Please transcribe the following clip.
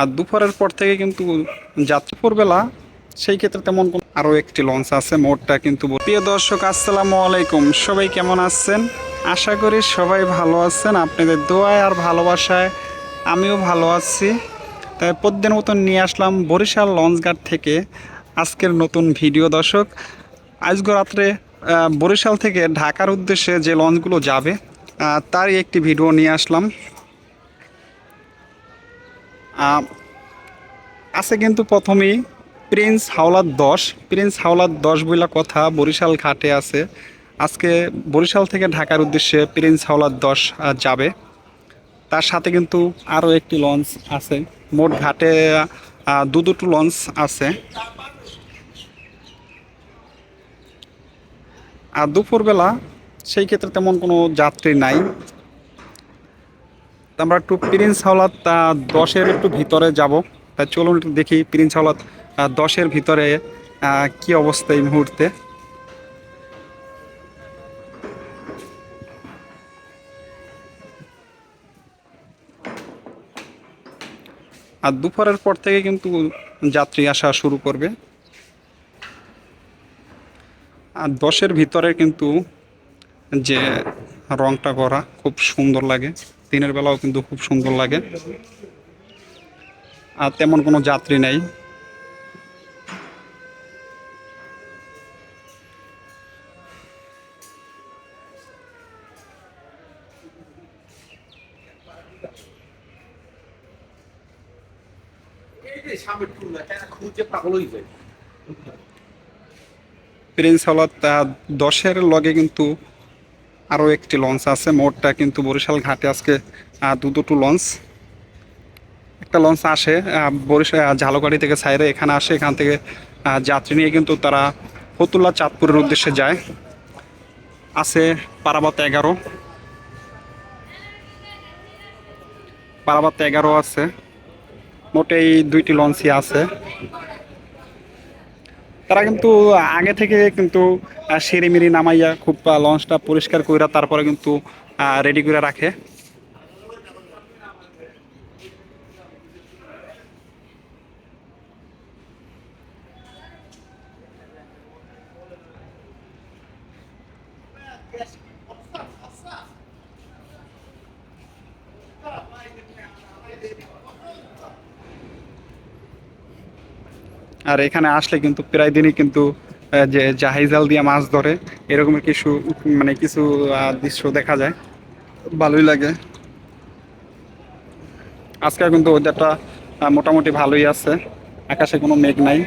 আর দুপুরের পর থেকে কিন্তু যাত্রাপুরবেলা সেই ক্ষেত্রে তেমন কোনো আরও একটি লঞ্চ আছে, মোটটা কিন্তু প্রিয় দর্শক, আসসালামু আলাইকুম। সবাই কেমন আছেন? আশা করি সবাই ভালো আছেন। আপনাদের দোয়ায় আর ভালোবাসায় আমিও ভালো আছি। তাই প্রতিদিন মতন নিয়ে আসলাম বরিশাল লঞ্চঘাট থেকে আজকের নতুন ভিডিও। দর্শক, আজকে রাত্রে বরিশাল থেকে ঢাকার উদ্দেশ্যে যে লঞ্চগুলো যাবে তারই একটি ভিডিও নিয়ে আসলাম। আছে কিন্তু প্রথমেই প্রিন্স হাওলার দশ। প্রিন্স হাওলার দশ বইলা কথা বরিশাল ঘাটে আছে। আজকে বরিশাল থেকে ঢাকার উদ্দেশ্যে প্রিন্স হাওলার দশ যাবে। তার সাথে কিন্তু আরও একটি লঞ্চ আছে। মোট ঘাটে দু দুটো লঞ্চ আছে। আর দুপুরবেলা সেই ক্ষেত্রে তেমন কোনো যাত্রী নাই। আমরা একটু প্রিন্স হাওলাত দশের একটু ভিতরে যাব। তা চলুন দেখি প্রিন্স হাওলাত দশের ভিতরে কি অবস্থা এই মুহূর্তে? আর দুপুরের পর থেকে কিন্তু যাত্রী আসা শুরু করবে। আর দশের ভিতরে কিন্তু যে রংটা করা খুব সুন্দর লাগে। দিনের বেলাও কিন্তু খুব সুন্দর লাগে। আর তেমন কোনো যাত্রী নেই। প্রিন্স হলত দশের লগে কিন্তু আরও একটি লঞ্চ আছে মোটটা কিন্তু বরিশাল ঘাটে আজকে দু দুটো লঞ্চ একটা লঞ্চ আসে বরিশাল আহ, থেকে সাইরে এখানে আসে এখান থেকে যাত্রী নিয়ে কিন্তু তারা ফতুল্লা চাঁদপুরের উদ্দেশ্যে যায়। আছে পারাবাত এগারো। পারাবাত এগারো আছে। মোটে এই দুইটি লঞ্চই আছে। তারা কিন্তু আগে থেকে কিন্তু সেরে মেরি নামাইয়া খুব লঞ্চটা পরিষ্কার কইরা তারপরে কিন্তু রেডি করে রাখে। আর এখানে আসলে কিন্তু প্রায় দিনই কিন্তু যে জাহাইজাল দিয়ে মাছ ধরে এরকমের কিছু মানে কিছু দৃশ্য দেখা যায়। ভালোই লাগে। আজকে কিন্তু ওয়েদারটা আহ, মোটামুটি ভালোই আছে। আকাশে কোনো মেঘ নাই।